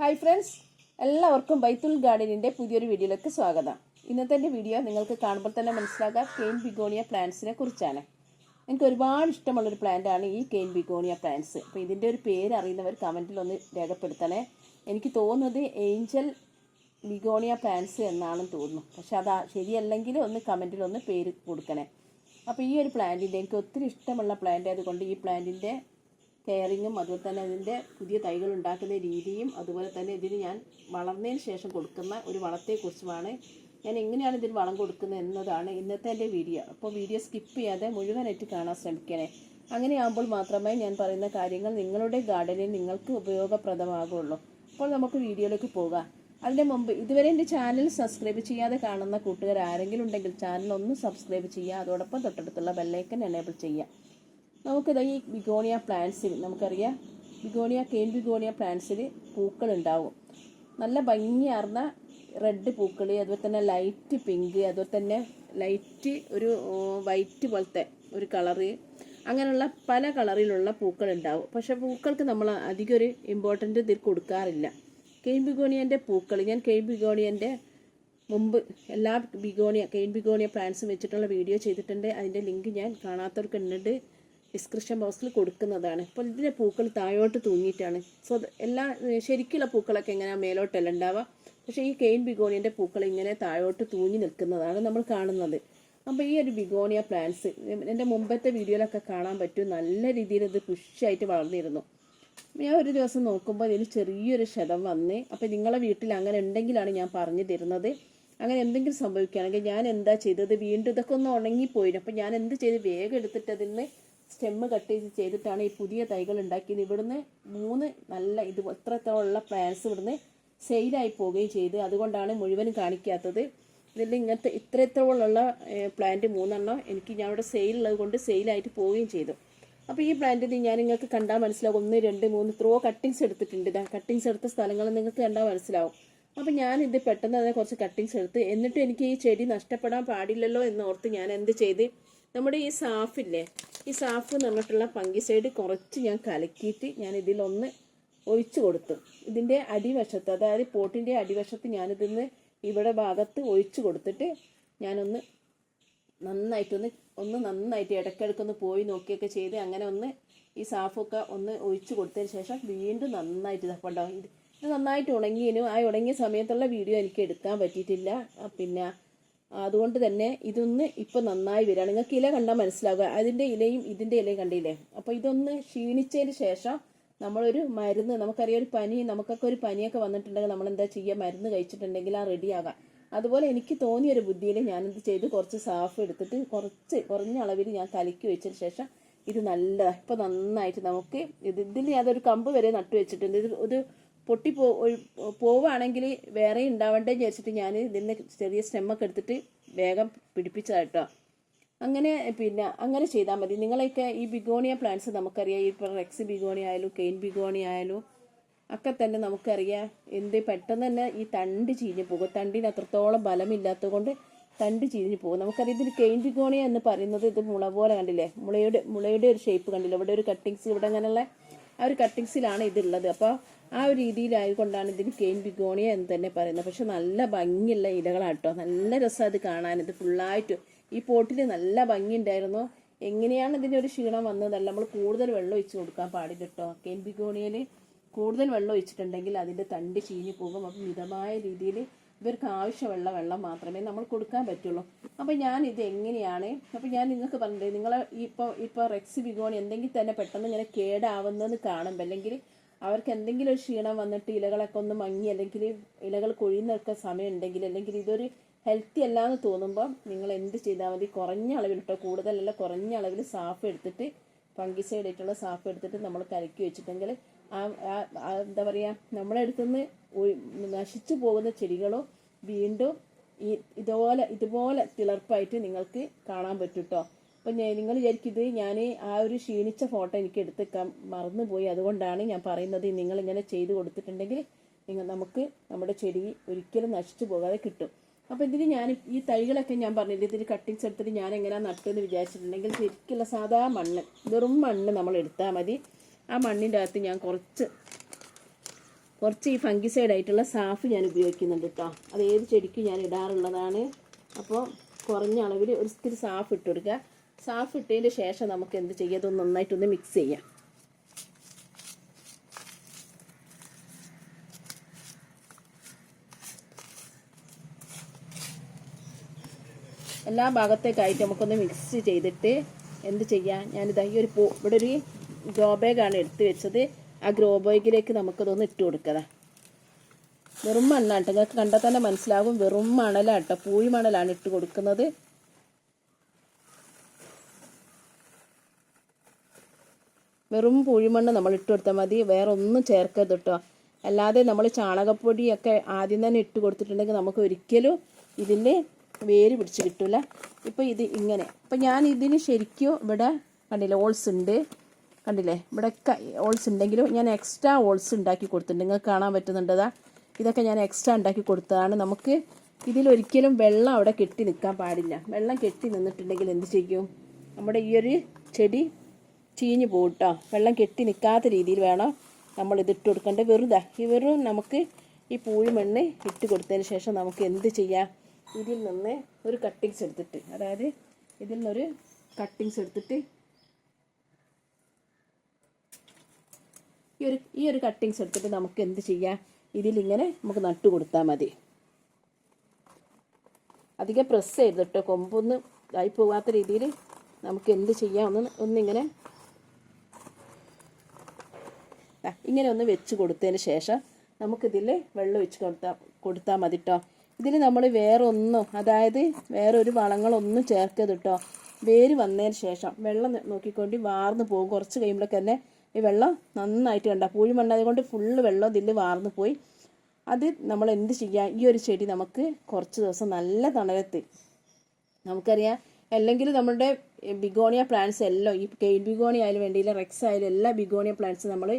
Hi friends എല്ലാവർക്കും ബൈത്തുൽ ഗാർഡനിന്റെ പുതിയൊരു വീഡിയോയിലേക്ക് സ്വാഗതം. ഇന്നത്തെ എന്റെ വീഡിയോ നിങ്ങൾക്ക് കാണുമ്പോൾ തന്നെ മനസ്സിലാക്കാം കെയിൻ ബിഗോണിയ പ്ലാന്റ്സിനെ കുറിച്ചാണ്. എനിക്ക് ഒരുപാട് ഇഷ്ടമുള്ളൊരു ആണ് ഈ കെയിൻ ബിഗോണിയ പ്ലാന്റ്സ് അപ്പോൾ ഇതിന്റെ ഒരു പേര് അറിയുന്നവർ കമന്റിൽ ഒന്ന് രേഖപ്പെടുത്തണേ. എനിക്ക് തോന്നുന്നത് ഏഞ്ചൽ ബിഗോണിയ പ്ലാന്റ്സ് എന്നാണെന്ന് തോന്നുന്നു. പക്ഷെ അതാ ശരിയല്ലെങ്കിൽ ഒന്ന് കമന്റിൽ ഒന്ന് പേര് കൊടുക്കണേ. അപ്പോൾ ഈ ഒരു പ്ലാന്റിന്റെ എനിക്ക് ഒത്തിരി ഇഷ്ടമുള്ള പ്ലാന്റ് ആയതുകൊണ്ട് ഈ പ്ലാന്റിന്റെ കെയറിങ്ങും അതുപോലെ തന്നെ അതിന്റെ പുതിയ തൈകൾ ഉണ്ടാക്കുന്ന രീതിയും അതുപോലെ തന്നെ ഇതിന് ഞാൻ വളർന്നതിന് ശേഷം കൊടുക്കുന്ന ഒരു വളത്തെക്കുറിച്ചുമാണ്. ഞാൻ എങ്ങനെയാണ് ഇതിന് വളം കൊടുക്കുന്നത് എന്നതാണ് ഇന്നത്തെ എന്റെ വീഡിയോ. അപ്പോൾ വീഡിയോ സ്കിപ്പ് ചെയ്യാതെ മുഴുവനായിട്ട് കാണാൻ ശ്രമിക്കണേ. അങ്ങനെയാകുമ്പോൾ മാത്രമേ ഞാൻ പറയുന്ന കാര്യങ്ങൾ നിങ്ങളുടെ ഗാർഡനിൽ നിങ്ങൾക്ക് ഉപയോഗപ്രദമാകുള്ളൂ. അപ്പോൾ നമുക്ക് വീഡിയോയിലേക്ക് പോകാം. അതിന് മുമ്പ് ഇതുവരെ എന്റെ ചാനൽ സബ്സ്ക്രൈബ് ചെയ്യാതെ കാണുന്ന കൂട്ടുകാർ ആരെങ്കിലും ഉണ്ടെങ്കിൽ ചാനൽ ഒന്ന് സബ്സ്ക്രൈബ് ചെയ്യുക. അതോടൊപ്പം തൊട്ടടുത്തുള്ള ബെല്ലൈക്കൻ എനേബിൾ ചെയ്യുക. നമുക്കിത് ഈ ബിഗോണിയ പ്ലാന്റ്സിൽ നമുക്കറിയാം. ബിഗോണിയ കെയിൻ പ്ലാന്റ്സിൽ പൂക്കൾ ഉണ്ടാവും നല്ല ഭംഗിയാർന്ന റെഡ് പൂക്കൾ അതുപോലെ തന്നെ ലൈറ്റ് പിങ്ക് അതുപോലെ തന്നെ ലൈറ്റ് ഒരു വൈറ്റ് പോലത്തെ ഒരു കളറ് അങ്ങനെയുള്ള പല കളറിലുള്ള പൂക്കൾ ഉണ്ടാവും പക്ഷെ പൂക്കൾക്ക് നമ്മൾ അധികം ഒരു ഇമ്പോർട്ടന്റ് ഇതിൽ കൊടുക്കാറില്ല. കെയിൻ പൂക്കൾ ഞാൻ കെയിൻ ബിഗോണിയന്റെ മുമ്പ് എല്ലാ ബിഗോണിയ കെയിൻ ബിഗോണിയ പ്ലാന്റ്സും വെച്ചിട്ടുള്ള വീഡിയോ ചെയ്തിട്ടുണ്ട്. അതിന്റെ ലിങ്ക് ഞാൻ കാണാത്തവർക്ക് ഉണ്ട് ഡിസ്ക്രിപ്ഷൻ ബോക്സിൽ കൊടുക്കുന്നതാണ്. അപ്പോൾ ഇതിന്റെ പൂക്കൾ താഴോട്ട് തൂങ്ങിയിട്ടാണ്. സോ എല്ലാ ശരിക്കുള്ള പൂക്കളൊക്കെ എങ്ങനെ മേലോട്ടല്ല ഉണ്ടാവുക. പക്ഷേ ഈ കെയിൻ ബിഗോണിയന്റെ പൂക്കൾ ഇങ്ങനെ താഴോട്ട് തൂങ്ങി നിൽക്കുന്നതാണ് നമ്മൾ കാണുന്നത്. അപ്പോൾ ഈ ഒരു ബിഗോണിയ പ്ലാന്റ്സ് എന്റെ മുമ്പത്തെ വീഡിയോയിലൊക്കെ കാണാൻ പറ്റും. നല്ല രീതിയിൽ ഇത് പുഷായിട്ട് വളർന്നിരുന്നു. ഞാൻ ഒരു ദിവസം നോക്കുമ്പോൾ ഇതിന് ചെറിയൊരു ക്ഷതം വന്ന് അപ്പോൾ നിങ്ങളെ വീട്ടിൽ അങ്ങനെ ഉണ്ടെങ്കിലാണ് ഞാൻ പറഞ്ഞു തരുന്നത്. അങ്ങനെ എന്തെങ്കിലും സംഭവിക്കുകയാണെങ്കിൽ ഞാൻ എന്താ ചെയ്തത്? വീണ്ടും ഇതൊക്കെ ഒന്ന് ഉണങ്ങിപ്പോയിരുന്നു അപ്പോൾ ഞാൻ എന്ത് ചെയ്ത്? വേഗം എടുത്തിട്ട് നിന്ന് സ്റ്റെമ്മ് കട്ട് ചെയ്ത് ചെയ്തിട്ടാണ് ഈ പുതിയ തൈകൾ ഉണ്ടാക്കിയത്. ഇവിടുന്ന് മൂന്ന് നല്ല ഇത് ഇത്രത്തോളം പ്ലാന്റ്സ് ഇവിടുന്ന് സെയിലായി പോവുകയും ചെയ്ത്. അതുകൊണ്ടാണ് മുഴുവനും കാണിക്കാത്തത്. ഇതിൽ ഇങ്ങനത്തെ ഇത്രത്തോളമുള്ള പ്ലാന്റ് മൂന്നെണ്ണം എനിക്ക് ഞാൻ ഇവിടെ സെയിലുള്ളത് കൊണ്ട് സെയിലായിട്ട് പോവുകയും ചെയ്തു. അപ്പോൾ ഈ പ്ലാന്റിൽ ഞാൻ നിങ്ങൾക്ക് കണ്ടാൽ മനസ്സിലാവും ഒന്ന് രണ്ട് മൂന്ന് ത്രോ കട്ടിങ്സ് എടുത്തിട്ടുണ്ട്. കട്ടിങ്സ് എടുത്ത സ്ഥലങ്ങൾ നിങ്ങൾക്ക് കണ്ടാൽ മനസ്സിലാവും. അപ്പം ഞാൻ ഇത് പെട്ടെന്ന് തന്നെ കുറച്ച് കട്ടിങ്സ് എടുത്ത്. എന്നിട്ട് എനിക്ക് ഈ ചെടി നഷ്ടപ്പെടാൻ പാടില്ലല്ലോ എന്നോർത്ത് ഞാൻ എന്ത് ചെയ്ത്? നമ്മുടെ ഈ സാഫില്ലേ ഈ സാഫ് എന്ന് പറഞ്ഞിട്ടുള്ള സൈഡ് കുറച്ച് ഞാൻ കലക്കിയിട്ട് ഞാൻ ഇതിലൊന്ന് ഒഴിച്ചു കൊടുത്തു. ഇതിന്റെ അടിവശത്ത് അതായത് പോട്ടിന്റെ അടിവശത്ത് ഞാനിതിന്ന് ഇവിടെ ഭാഗത്ത് ഒഴിച്ചു കൊടുത്തിട്ട് ഞാനൊന്ന് നന്നായിട്ടൊന്ന് ഒന്ന് നന്നായിട്ട് ഇടയ്ക്കിടയ്ക്കൊന്ന് പോയി നോക്കിയൊക്കെ ചെയ്ത് അങ്ങനെ ഒന്ന് ഈ സാഫൊക്കെ ഒന്ന് ഒഴിച്ചു കൊടുത്തതിന് ശേഷം വീണ്ടും നന്നായിട്ട് ഇതപ്പുണ്ടാവും ഇത് ഇത് നന്നായിട്ട് ഉണങ്ങിയതിനും ആ ഉണങ്ങിയ സമയത്തുള്ള വീഡിയോ എനിക്ക് എടുക്കാൻ പറ്റിയിട്ടില്ല. പിന്നെ അതുകൊണ്ട് തന്നെ ഇതൊന്ന് ഇപ്പൊ നന്നായി വരികയാണ്. നിങ്ങൾക്ക് ഇല കണ്ടാൽ മനസ്സിലാവുക. അതിന്റെ ഇലയും ഇതിന്റെ ഇലയും കണ്ടില്ലേ? അപ്പോൾ ഇതൊന്ന് ക്ഷീണിച്ചതിന് ശേഷം നമ്മളൊരു മരുന്ന് നമുക്കറിയാം ഒരു പനി നമുക്കൊക്കെ ഒരു പനിയൊക്കെ വന്നിട്ടുണ്ടെങ്കിൽ നമ്മൾ എന്താ ചെയ്യുക? മരുന്ന് കഴിച്ചിട്ടുണ്ടെങ്കിൽ ആ റെഡിയാകാം അതുപോലെ എനിക്ക് തോന്നിയ ഒരു ബുദ്ധിയിൽ ഞാനെന്ത് ചെയ്തു കുറച്ച് സാഫ് എടുത്തിട്ട് കുറച്ച് കുറഞ്ഞ അളവിൽ ഞാൻ കലക്കി വെച്ചതിന് ശേഷം ഇത് നല്ല ഇപ്പം നന്നായിട്ട് നമുക്ക് ഇത് ഇതിൽ അതൊരു കമ്പ് വരെ നട്ടു വെച്ചിട്ടുണ്ട്. ഇത് ഒരു പൊട്ടി പോ പോവുകയാണെങ്കിൽ വേറെ ഉണ്ടാവണ്ടേ വിചാരിച്ചിട്ട് ഞാൻ ഇതിന്റെ ചെറിയ സ്റ്റെമ്മൊക്കെ എടുത്തിട്ട് വേഗം പിടിപ്പിച്ചതാട്ടോ അങ്ങനെ പിന്നെ അങ്ങനെ ചെയ്താൽ മതി. നിങ്ങളൊക്കെ ഈ ബിഗോണിയ പ്ലാന്റ്സ് നമുക്കറിയാം. ഈ ഇപ്പോൾ റെക്സ് ബിഗോണി ആയാലും കെയിൻ ബിഗോണി ആയാലും ഒക്കെ തന്നെ നമുക്കറിയാം എന്ത് പെട്ടെന്ന് തന്നെ ഈ തണ്ട് ചീഞ്ഞ് പോകും. തണ്ടിന് അത്രത്തോളം ബലമില്ലാത്തത് കൊണ്ട് തണ്ട് ചീഞ്ഞ് പോകും. നമുക്കറിയാം ഇതിന് കെയിൻ ബിഗോണിയ എന്ന് പറയുന്നത് ഇത് മുള പോലെ കണ്ടില്ലേ? മുളയുടെ മുളയുടെ ഒരു ഷേപ്പ് കണ്ടില്ലേ? ഇവിടെ ഒരു കട്ടിങ്സ് ഇവിടെ അങ്ങനെയുള്ള ആ ഒരു കട്ടിങ്സിലാണ് ഇതുള്ളത്. അപ്പോൾ ആ ഒരു രീതിയിലായതുകൊണ്ടാണ് ഇതിന് കെയിൻ ബിഗോണിയ എന്ന് തന്നെ പറയുന്നത്. പക്ഷെ നല്ല ഭംഗിയുള്ള ഇലകളാട്ടോ. നല്ല രസം അത് കാണാൻ. ഇത് ഫുള്ളായിട്ട് ഈ പോട്ടിൽ നല്ല ഭംഗി ഉണ്ടായിരുന്നു എങ്ങനെയാണ് ഇതിന്റെ ഒരു ക്ഷീണം വന്നതല്ല നമ്മൾ കൂടുതൽ വെള്ളം ഒഴിച്ച് കൊടുക്കാൻ പാടില്ല കേട്ടോ കെയിൻ ബിഗോണിയയിൽ കൂടുതൽ വെള്ളം ഒഴിച്ചിട്ടുണ്ടെങ്കിൽ അതിന്റെ തണ്ട് ചീഞ്ഞു പോകും. അപ്പം മിതമായ രീതിയിൽ ഇവർക്ക് ആവശ്യമുള്ള വെള്ളം മാത്രമേ നമ്മൾ കൊടുക്കാൻ പറ്റുള്ളൂ. അപ്പോൾ ഞാൻ ഇത് എങ്ങനെയാണ്? അപ്പോൾ ഞാൻ നിങ്ങൾക്ക് പറഞ്ഞിട്ട് നിങ്ങൾ ഇപ്പോൾ ഇപ്പോൾ റെക്സ് ബിഗോണി എന്തെങ്കിലും തന്നെ പെട്ടെന്ന് ഇങ്ങനെ കേടാവുന്നത് കാണുമ്പോൾ അല്ലെങ്കിൽ അവർക്ക് എന്തെങ്കിലും ഒരു ക്ഷീണം വന്നിട്ട് ഇലകളൊക്കെ ഒന്ന് മങ്ങി അല്ലെങ്കിൽ ഇലകൾ കൊഴിയുന്നൊക്കെ സമയം ഉണ്ടെങ്കിൽ അല്ലെങ്കിൽ ഇതൊരു ഹെൽത്തി അല്ല എന്ന് തോന്നുമ്പോൾ നിങ്ങൾ എന്ത് ചെയ്താൽ മതി കുറഞ്ഞ അളവിൽ കേട്ടോ കൂടുതലല്ല കുറഞ്ഞ അളവിൽ സാഫ് എടുത്തിട്ട് ഫംഗിസൈഡ് ആയിട്ടുള്ള സാഫ് എടുത്തിട്ട് നമ്മൾ കലക്കി വെച്ചിട്ടെങ്കിൽ ആ എന്താ പറയുക നമ്മുടെ അടുത്തുനിന്ന് നശിച്ചു പോകുന്ന ചെടികളോ വീണ്ടും ഈ ഇതുപോലെ ഇതുപോലെ തിളർപ്പായിട്ട് നിങ്ങൾക്ക് കാണാൻ പറ്റും കേട്ടോ അപ്പം നിങ്ങൾ വിചാരിക്കും ഇത് ഞാൻ ആ ഒരു ക്ഷീണിച്ച ഫോട്ടോ എനിക്ക് എടുത്തേക്കാൻ മറന്നുപോയി. അതുകൊണ്ടാണ് ഞാൻ പറയുന്നത് നിങ്ങൾ ഇങ്ങനെ ചെയ്ത് കൊടുത്തിട്ടുണ്ടെങ്കിൽ നിങ്ങൾ നമുക്ക് നമ്മുടെ ചെടി ഒരിക്കലും നശിച്ചു പോകാതെ കിട്ടും. അപ്പോൾ ഇതിന് ഞാൻ ഈ തൈകളൊക്കെ ഞാൻ പറഞ്ഞില്ല ഇതിന് കട്ടിങ്സ് എടുത്തിട്ട് ഞാൻ എങ്ങനെയാണ് നട്ടെന്ന് വിചാരിച്ചിട്ടുണ്ടെങ്കിൽ ശരിക്കുള്ള സാധാ മണ്ണ് വെറും മണ്ണ് നമ്മൾ എടുത്താൽ മതി. ആ മണ്ണിന്റെ അകത്ത് ഞാൻ കുറച്ച് കുറച്ച് ഈ ഫംഗിസൈഡ് ആയിട്ടുള്ള സാഫ് ഞാൻ ഉപയോഗിക്കുന്നുണ്ട് കേട്ടോ അത് ഏത് ചെടിക്കും ഞാൻ ഇടാറുള്ളതാണ്. അപ്പോൾ കുറഞ്ഞ അളവിൽ ഒരു ഇത്തിരി സാഫ് ഇട്ട് കൊടുക്കുക. സാഫ് ഇട്ടതിന് ശേഷം നമുക്ക് എന്ത് ചെയ്യാം? അതൊന്ന് നന്നായിട്ടൊന്ന് മിക്സ് ചെയ്യാം. എല്ലാ ഭാഗത്തേക്കായിട്ട് നമുക്കൊന്ന് മിക്സ് ചെയ്തിട്ട് എന്ത് ചെയ്യാം? ഞാനിതാ ഈ ഒരു പൂ ഇവിടെ ഒരു ഗ്രോ ബാഗാണ് എടുത്ത് വെച്ചത്. ആ ഗ്രോ ബാഗിലേക്ക് നമുക്കതൊന്ന് ഇട്ട് കൊടുക്കതാ വെറും മണ്ണാണ് കേട്ടോ നിങ്ങൾക്ക് കണ്ടാൽ തന്നെ മനസ്സിലാവും. വെറും മണലാണ് കേട്ടോ പൂഴി മണലാണ് ഇട്ട് കൊടുക്കുന്നത്. വെറും പൂഴിമണ്ണ് നമ്മൾ ഇട്ട് കൊടുത്താൽ മതി. വേറെ ഒന്നും ചേർക്കരുത് കേട്ടോ അല്ലാതെ നമ്മൾ ചാണകപ്പൊടിയൊക്കെ ആദ്യം തന്നെ ഇട്ട് കൊടുത്തിട്ടുണ്ടെങ്കിൽ നമുക്ക് ഒരിക്കലും ഇതിന് വേര് പിടിച്ച് കിട്ടില്ല ഇപ്പോൾ ഇത് ഇങ്ങനെ. അപ്പം ഞാൻ ഇതിന് ശരിക്കും ഇവിടെ കണ്ടില്ല ഓൾസ് ഉണ്ട്. കണ്ടില്ലേ? ഇവിടെ ഓൾസ് ഉണ്ടെങ്കിലും ഞാൻ എക്സ്ട്രാ ഓൾസ് ഉണ്ടാക്കി കൊടുത്തിട്ടുണ്ട്. നിങ്ങൾക്ക് കാണാൻ പറ്റുന്നുണ്ടതാ ഇതൊക്കെ ഞാൻ എക്സ്ട്രാ ഉണ്ടാക്കി കൊടുത്തതാണ്. നമുക്ക് ഇതിലൊരിക്കലും വെള്ളം അവിടെ കെട്ടി നിൽക്കാൻ പാടില്ല. വെള്ളം കെട്ടി നിന്നിട്ടുണ്ടെങ്കിൽ എന്ത് ചെയ്യും? നമ്മുടെ ഈ ഒരു ചെടി ചീഞ്ഞു പോകും കേട്ടോ വെള്ളം കെട്ടി നിൽക്കാത്ത രീതിയിൽ വേണം നമ്മൾ ഇത് ഇട്ട് കൊടുക്കേണ്ടത്. വെറുതെ. ഈ വെറും നമുക്ക് ഈ പൂഴി മണ്ണ് ഇട്ട് കൊടുത്തതിന് ശേഷം നമുക്ക് എന്ത് ചെയ്യാം? ഇതിൽ നിന്ന് ഒരു കട്ടിങ്സ് എടുത്തിട്ട് അതായത് ഇതിൽ നിന്നൊരു കട്ടിങ്സ് എടുത്തിട്ട് ഈ ഒരു ഈ ഒരു കട്ടിങ്സ് എടുത്തിട്ട് നമുക്ക് എന്ത് ചെയ്യാം? ഇതിലിങ്ങനെ നമുക്ക് നട്ടു കൊടുത്താൽ മതി. അധികം പ്രസ് ചെയ്ത് കേട്ടോ കൊമ്പൊന്ന് ഇതായി പോകാത്ത രീതിയിൽ നമുക്ക് എന്ത് ചെയ്യാം? ഒന്ന് ഒന്നിങ്ങനെ ഇങ്ങനെ ഒന്ന് വെച്ച് കൊടുത്തതിന് ശേഷം നമുക്കിതിൽ വെള്ളം ഒഴിച്ച് കൊടുത്താൽ കൊടുത്താൽ മതി കേട്ടോ ഇതിൽ നമ്മൾ വേറെ ഒന്നും അതായത് വേറെ ഒരു വളങ്ങളൊന്നും ചേർക്കരുത് കേട്ടോ വേര് വന്നതിന് ശേഷം വെള്ളം നോക്കിക്കൊണ്ട് വാർന്ന് പോകും. കുറച്ച് കഴിയുമ്പോഴൊക്കെ തന്നെ ഈ വെള്ളം നന്നായിട്ട് കണ്ട പൂഴി മണ്ണായത് കൊണ്ട് ഫുള്ള് വെള്ളം ഇതിൽ വാർന്നു പോയി. അത് നമ്മൾ എന്ത് ചെയ്യാം ഈ ഒരു ചെടി നമുക്ക് കുറച്ച് ദിവസം നല്ല തണലത്ത് നമുക്കറിയാം അല്ലെങ്കിൽ നമ്മുടെ ബിഗോണിയ പ്ലാന്റ്സ് എല്ലാം ഈ കെയിൽ ബിഗോണി ആയാലും വേണ്ടിയില്ല റെക്സ് ആയാലും എല്ലാ ബിഗോണിയ പ്ലാന്റ്സ് നമ്മൾ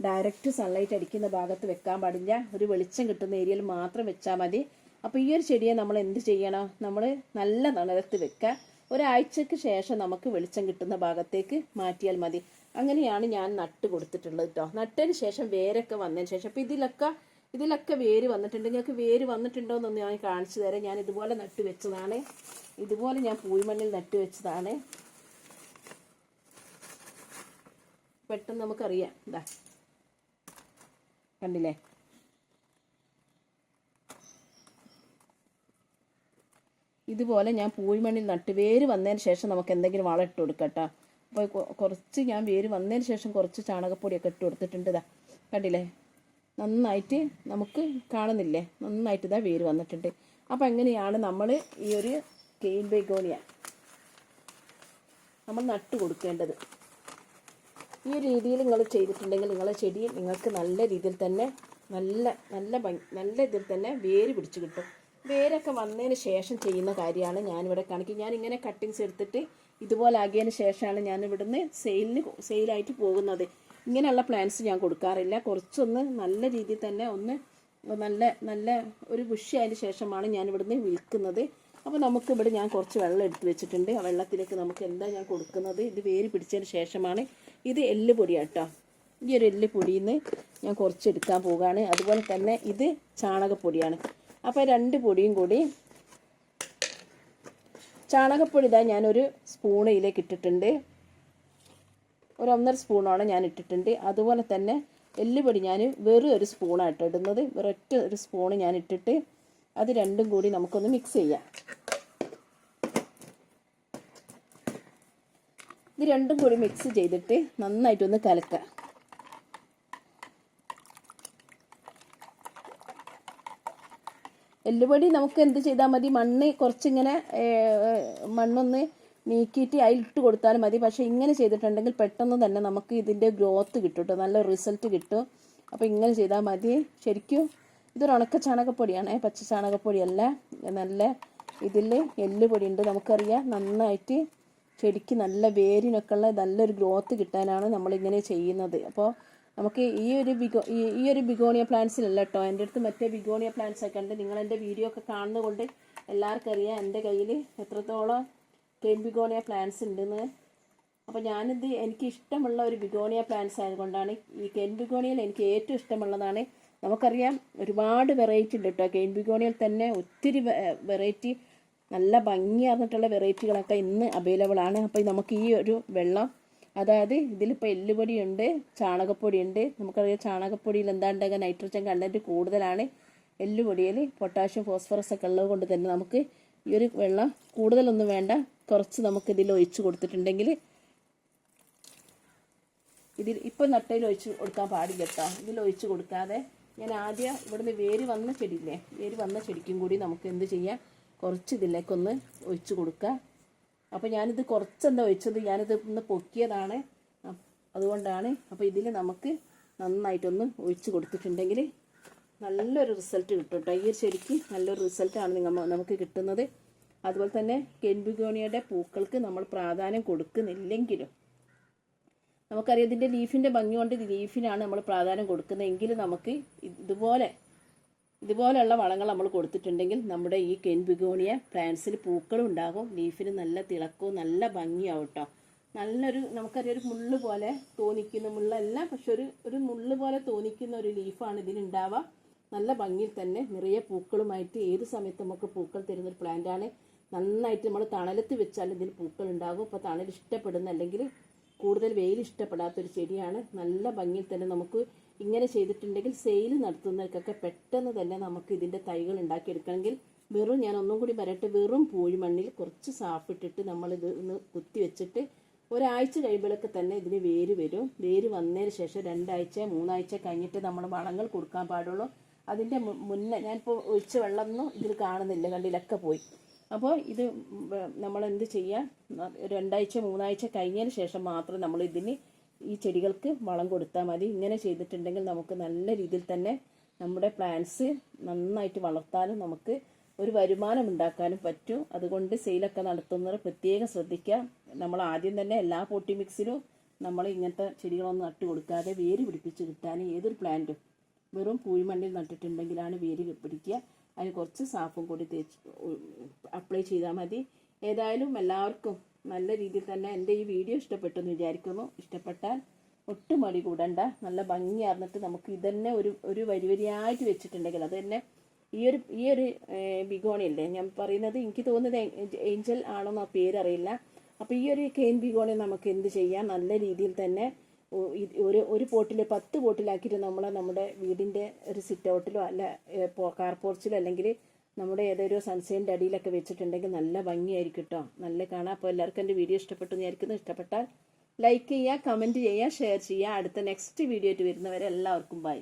ഡയറക്റ്റ് സൺലൈറ്റ് അടിക്കുന്ന ഭാഗത്ത് വെക്കാൻ പാടില്ല. ഒരു വെളിച്ചം കിട്ടുന്ന ഏരിയയിൽ മാത്രം വെച്ചാൽ മതി. അപ്പോൾ ഈ ഒരു ചെടിയെ നമ്മൾ എന്ത് ചെയ്യണം? നമ്മൾ നല്ല തണലത്ത് വെക്കുക ഒരാഴ്ചക്ക് ശേഷം നമുക്ക് വെളിച്ചം കിട്ടുന്ന ഭാഗത്തേക്ക് മാറ്റിയാൽ മതി. അങ്ങനെയാണ് ഞാൻ നട്ട് കൊടുത്തിട്ടുള്ളത് കേട്ടോ നട്ടതിന് ശേഷം വേരൊക്കെ വന്നതിന് ശേഷം. അപ്പം ഇതിലൊക്കെ ഇതിലൊക്കെ വേര് വന്നിട്ടുണ്ട്. നിങ്ങൾക്ക് വേര് വന്നിട്ടുണ്ടോ എന്നൊന്ന് ഞാൻ കാണിച്ചു തരാം. ഞാൻ ഇതുപോലെ നട്ട് വെച്ചതാണ്. ഇതുപോലെ ഞാൻ പൂയ്മണ്ണിൽ നട്ട് വെച്ചതാണ്. പെട്ടെന്ന് നമുക്കറിയാം. ഇതാ കണ്ടില്ലേ? ഇതുപോലെ ഞാൻ പൂയ്മണ്ണിൽ നട്ട് വേര് വന്നതിന് ശേഷം നമുക്ക് എന്തെങ്കിലും വളം ഇട്ട് കൊടുക്കട്ടോ കുറച്ച് ഞാൻ വേര് വന്നതിന് ശേഷം കുറച്ച് ചാണകപ്പൊടിയൊക്കെ ഇട്ട് കൊടുത്തിട്ടുണ്ട് ഇതാ. കണ്ടില്ലേ? നന്നായിട്ട് നമുക്ക് കാണുന്നില്ലേ? നന്നായിട്ട് ഇതാ വേര് വന്നിട്ടുണ്ട്. അപ്പോൾ എങ്ങനെയാണ് നമ്മൾ ഈ ഒരു കെയിൻ ബെഗോണിയ നമ്മൾ നട്ട് കൊടുക്കേണ്ടത്? ഈ രീതിയിൽ നിങ്ങൾ ചെയ്തിട്ടുണ്ടെങ്കിൽ നിങ്ങളുടെ ചെടി നിങ്ങൾക്ക് നല്ല രീതിയിൽ തന്നെ നല്ല നല്ല നല്ല ഇതിൽ തന്നെ വേര് പിടിച്ച് കിട്ടും. വേരൊക്കെ വന്നതിന് ശേഷം ചെയ്യുന്ന കാര്യമാണ് ഞാനിവിടെ കാണിക്കും ഞാനിങ്ങനെ കട്ടിങ്സ് എടുത്തിട്ട് ഇതുപോലെ ആകിയതിന് ശേഷമാണ് ഞാൻ ഇവിടുന്ന് സെയിലിന് സെയിലായിട്ട് പോകുന്നത്. ഇങ്ങനെയുള്ള പ്ലാന്റ്സ് ഞാൻ കൊടുക്കാറില്ല. കുറച്ചൊന്ന് നല്ല രീതിയിൽ തന്നെ ഒന്ന് നല്ല നല്ല ഒരു ബുഷിയായതിന് ശേഷമാണ് ഞാൻ ഇവിടുന്ന് വിൽക്കുന്നത്. അപ്പോൾ നമുക്ക് ഇവിടെ ഞാൻ കുറച്ച് വെള്ളം എടുത്ത് വെച്ചിട്ടുണ്ട്. ആ വെള്ളത്തിലേക്ക് നമുക്ക് എന്താ ഞാൻ കൊടുക്കുന്നത്? ഇത് വേര് പിടിച്ചതിന് ശേഷമാണ് ഇത് എല്ല് പൊടിയാണ് കേട്ടോ ഈ ഒരു എല്ല് പൊടിയിൽ നിന്ന് ഞാൻ കുറച്ച് എടുക്കാൻ പോവുകയാണ്. അതുപോലെ തന്നെ ഇത് ചാണകപ്പൊടിയാണ്. അപ്പോൾ രണ്ട് പൊടിയും കൂടി ചാണകപ്പൊടി ഇതാ ഞാനൊരു സ്പൂൺ ഇതിലേക്ക് ഇട്ടിട്ടുണ്ട്. ഒരു ഒന്നര സ്പൂണാണ് ഞാൻ ഇട്ടിട്ടുണ്ട്. അതുപോലെ തന്നെ എല്ലുപൊടി ഞാൻ വെറും ഒരു സ്പൂണാണ് കേട്ടോ ഇടുന്നത്. വെറൊറ്റ ഒരു സ്പൂണ് ഞാൻ ഇട്ടിട്ട് അത് രണ്ടും കൂടി നമുക്കൊന്ന് മിക്സ് ചെയ്യാം. ഇത് രണ്ടും കൂടി മിക്സ് ചെയ്തിട്ട് നന്നായിട്ടൊന്ന് കലക്കുക. എല്ലുപൊടി നമുക്ക് എന്ത് ചെയ്താൽ മതി? മണ്ണ് കുറച്ചിങ്ങനെ മണ്ണൊന്ന് നീക്കിയിട്ട് അതിലിട്ട് കൊടുത്താലും മതി. പക്ഷേ ഇങ്ങനെ ചെയ്തിട്ടുണ്ടെങ്കിൽ പെട്ടെന്ന് തന്നെ നമുക്ക് ഇതിന്റെ ഗ്രോത്ത് കിട്ടും കേട്ടോ നല്ല റിസൾട്ട് കിട്ടും. അപ്പോൾ ഇങ്ങനെ ചെയ്താൽ മതി. ശരിക്കും ഇതൊരു ഉണക്ക ചാണകപ്പൊടിയാണ് പച്ച ചാണകപ്പൊടിയല്ല നല്ല ഇതിൽ എല്ലുപൊടി ഉണ്ട്. നമുക്കറിയാം നന്നായിട്ട് ചെടിക്ക് നല്ല വേരിനൊക്കെ ഉള്ള നല്ലൊരു ഗ്രോത്ത് കിട്ടാനാണ് നമ്മളിങ്ങനെ ചെയ്യുന്നത്. അപ്പോൾ നമുക്ക് ഈ ഒരു ബിഗോ ഈ ഒരു ബിഗോണിയ പ്ലാന്റ്സിലല്ല കേട്ടോ എന്റെ അടുത്ത് മറ്റേ ബിഗോണിയ പ്ലാന്റ്സ് ഒക്കെ ഉണ്ട്. നിങ്ങൾ എന്റെ വീഡിയോ ഒക്കെ കാണുന്നതുകൊണ്ട് എല്ലാവർക്കും അറിയാം എന്റെ കയ്യിൽ എത്രത്തോളം കെയിൻ ബിഗോണിയ പ്ലാന്റ്സ് ഉണ്ടെന്ന്. അപ്പോൾ ഞാനിത് എനിക്ക് ഇഷ്ടമുള്ള ഒരു ബിഗോണിയ പ്ലാന്റ്സ് ആയതുകൊണ്ടാണ് ഈ കെയിൻ ബിഗോണിയയിൽ എനിക്ക് ഏറ്റവും ഇഷ്ടമുള്ളതാണ്. നമുക്കറിയാം ഒരുപാട് വെറൈറ്റി ഉണ്ട് കേട്ടോ കെയിൻ ബിഗോണിയൽ തന്നെ ഒത്തിരി വെറൈറ്റി നല്ല ഭംഗിയാർന്നിട്ടുള്ള വെറൈറ്റികളൊക്കെ ഇന്ന് അവൈലബിൾ ആണ് അപ്പോൾ നമുക്ക് ഈ ഒരു വെള്ളം അതായത് ഇതിലിപ്പോൾ എല്ലുപൊടിയുണ്ട് ചാണകപ്പൊടിയുണ്ട്. നമുക്കറിയാം ചാണകപ്പൊടിയിൽ എന്താ ഉണ്ടാകുക നൈട്രജൻ കണ്ടന്റ് കൂടുതലാണ്. എല്ലുപൊടിയിൽ പൊട്ടാഷ്യം ഫോസ്ഫറസ് ഒക്കെ ഉള്ളത് കൊണ്ട് തന്നെ നമുക്ക് ഈ ഒരു വെള്ളം കൂടുതലൊന്നും വേണ്ട. കുറച്ച് നമുക്ക് ഇതിൽ ഒഴിച്ച് കൊടുത്തിട്ടുണ്ടെങ്കിൽ ഇതിൽ ഇപ്പം നട്ടയിൽ ഒഴിച്ച് കൊടുക്കാൻ പാടില്ല കേട്ടോ ഇതിൽ ഒഴിച്ച് കൊടുക്കാതെ ഞാൻ ആദ്യം ഇവിടുന്ന് വേര് വന്ന ചെടിയില്ലേ വേര് വന്ന ചെടിക്കും കൂടി നമുക്ക് എന്ത് ചെയ്യാം? കുറച്ച് ഇതിലേക്കൊന്ന് ഒഴിച്ച് കൊടുക്കുക. അപ്പോൾ ഞാനിത് കുറച്ചെന്താ ഒഴിച്ചത്? ഞാനിത് ഒന്ന് പൊക്കിയതാണ്. അതുകൊണ്ടാണ് അപ്പോൾ ഇതിൽ നമുക്ക് നന്നായിട്ടൊന്ന് ഒഴിച്ച് കൊടുത്തിട്ടുണ്ടെങ്കിൽ നല്ലൊരു റിസൾട്ട് കിട്ടും കേട്ടോ ഈ നല്ലൊരു റിസൾട്ടാണ് നിങ്ങൾ നമുക്ക് കിട്ടുന്നത്. അതുപോലെ തന്നെ കെൻബിഗോണിയുടെ പൂക്കൾക്ക് നമ്മൾ പ്രാധാന്യം കൊടുക്കുന്നില്ലെങ്കിലും നമുക്കറിയാം ഇതിന്റെ ലീഫിന്റെ ഭംഗി കൊണ്ട് ലീഫിനാണ് നമ്മൾ പ്രാധാന്യം കൊടുക്കുന്നതെങ്കിൽ നമുക്ക് ഇതുപോലെ ഇതുപോലെയുള്ള വളങ്ങൾ നമ്മൾ കൊടുത്തിട്ടുണ്ടെങ്കിൽ നമ്മുടെ ഈ കെൻ ബിഗോണിയ പ്ലാന്റ്സിൽ പൂക്കളും ഉണ്ടാകും. ലീഫിന് നല്ല തിളക്കവും നല്ല ഭംഗിയാവും കേട്ടോ നല്ലൊരു നമുക്കറിയാം ഒരു മുള്ള് പോലെ തോന്നിക്കുന്ന മുള്ളല്ല പക്ഷെ ഒരു ഒരു മുള്ള് പോലെ തോന്നിക്കുന്ന ഒരു ലീഫാണ് ഇതിനുണ്ടാവുക. നല്ല ഭംഗിയിൽ തന്നെ നിറയെ പൂക്കളുമായിട്ട് ഏത് സമയത്ത് നമുക്ക് പൂക്കൾ തരുന്ന ഒരു പ്ലാന്റ് ആണ്. നന്നായിട്ട് നമ്മൾ തണലത്ത് വെച്ചാൽ ഇതിന് പൂക്കൾ ഉണ്ടാകും. അപ്പോൾ തണൽ ഇഷ്ടപ്പെടുന്ന അല്ലെങ്കിൽ കൂടുതൽ വെയിൽ ഇഷ്ടപ്പെടാത്തൊരു ചെടിയാണ്. നല്ല ഭംഗിയിൽ തന്നെ നമുക്ക് ഇങ്ങനെ ചെയ്തിട്ടുണ്ടെങ്കിൽ സെയിൽ നടത്തുന്നവർക്കൊക്കെ പെട്ടെന്ന് തന്നെ നമുക്ക് ഇതിന്റെ തൈകൾ ഉണ്ടാക്കിയെടുക്കണമെങ്കിൽ വെറും ഞാൻ ഒന്നും കൂടി പറയട്ടെ വെറും പൂഴിമണ്ണിൽ കുറച്ച് സാപ്പിട്ടിട്ട് നമ്മളിത് ഒന്ന് കുത്തി വെച്ചിട്ട് ഒരാഴ്ച കഴിയുമ്പോഴൊക്കെ തന്നെ ഇതിന് വേര് വരും. വേര് വന്നതിന് ശേഷം രണ്ടാഴ്ച മൂന്നാഴ്ച കഴിഞ്ഞിട്ട് നമ്മൾ വളങ്ങൾ കൊടുക്കാൻ പാടുള്ളൂ. അതിന്റെ മുന്നേ ഞാനിപ്പോൾ ഒഴിച്ച വെള്ളമൊന്നും ഇതിൽ കാണുന്നില്ല കണ്ടിലൊക്കെ പോയി. അപ്പോൾ ഇത് നമ്മൾ എന്ത് ചെയ്യുക രണ്ടാഴ്ച മൂന്നാഴ്ച കഴിഞ്ഞതിന് ശേഷം മാത്രം നമ്മൾ ഇതിന് ഈ ചെടികൾക്ക് വളം കൊടുത്താൽ മതി. ഇങ്ങനെ ചെയ്തിട്ടുണ്ടെങ്കിൽ നമുക്ക് നല്ല രീതിയിൽ തന്നെ നമ്മുടെ പ്ലാന്റ്സ് നന്നായിട്ട് വളർത്താനും നമുക്ക് ഒരു വരുമാനം ഉണ്ടാക്കാനും പറ്റും. അതുകൊണ്ട് സെയിലൊക്കെ നടത്തുന്നവർ പ്രത്യേകം ശ്രദ്ധിക്കുക. നമ്മൾ ആദ്യം തന്നെ എല്ലാ പോട്ടി മിക്സിലും നമ്മൾ ഇങ്ങനത്തെ ചെടികളൊന്നും നട്ട് കൊടുക്കാതെ വേര് പിടിപ്പിച്ച് കിട്ടാൻ ഏതൊരു പ്ലാന്റും വെറും പൂഴിമണ്ണിൽ നട്ടിട്ടുണ്ടെങ്കിലാണ് വേര് പിടിക്കുക. അതിന് കുറച്ച് സാഫും കൂടി തേച്ച് അപ്ലൈ ചെയ്താൽ മതി. ഏതായാലും എല്ലാവർക്കും നല്ല രീതിയിൽ തന്നെ എന്റെ ഈ വീഡിയോ ഇഷ്ടപ്പെട്ടു എന്ന് വിചാരിക്കുന്നു. ഇഷ്ടപ്പെട്ടാൽ ഒട്ടും മടി കൂടണ്ട. നല്ല ഭംഗിയാർന്നിട്ട് നമുക്ക് ഇതന്നെ ഒരു ഒരു വരി വരിയായിട്ട് വെച്ചിട്ടുണ്ടെങ്കിൽ അത് തന്നെ ഈ ഒരു ഈ ഒരു ബിഗോണിയല്ലേ? ഞാൻ പറയുന്നത് എനിക്ക് തോന്നുന്നത് ഏഞ്ചൽ ആണോന്ന് പേരറിയില്ല. അപ്പോൾ ഈ ഒരു കെയിൻ ബിഗോണി നമുക്ക് എന്ത് ചെയ്യാം? നല്ല രീതിയിൽ തന്നെ ഒരു ഒരു പോട്ടിൽ പത്ത് പോട്ടിലാക്കിയിട്ട് നമ്മൾ നമ്മുടെ വീടിന്റെ ഒരു സിറ്റ് ഔട്ടിലോ അല്ല കാർ പോർച്ചിലോ അല്ലെങ്കിൽ നമ്മുടെ ഏതൊരു സൺസൈന്റെ അടിയിലൊക്കെ വെച്ചിട്ടുണ്ടെങ്കിൽ നല്ല ഭംഗിയായിരിക്കും കേട്ടോ നല്ല കാണാം. അപ്പോൾ എല്ലാവർക്കും എന്റെ വീഡിയോ ഇഷ്ടപ്പെട്ടു എന്ന് വിചാരിക്കുന്നു. ഇഷ്ടപ്പെട്ടാൽ ലൈക്ക് ചെയ്യുക കമന്റ് ചെയ്യുക ഷെയർ ചെയ്യുക. അടുത്ത നെക്സ്റ്റ് വീഡിയോ ആയിട്ട് വരുന്നവരെ എല്ലാവർക്കും ബൈ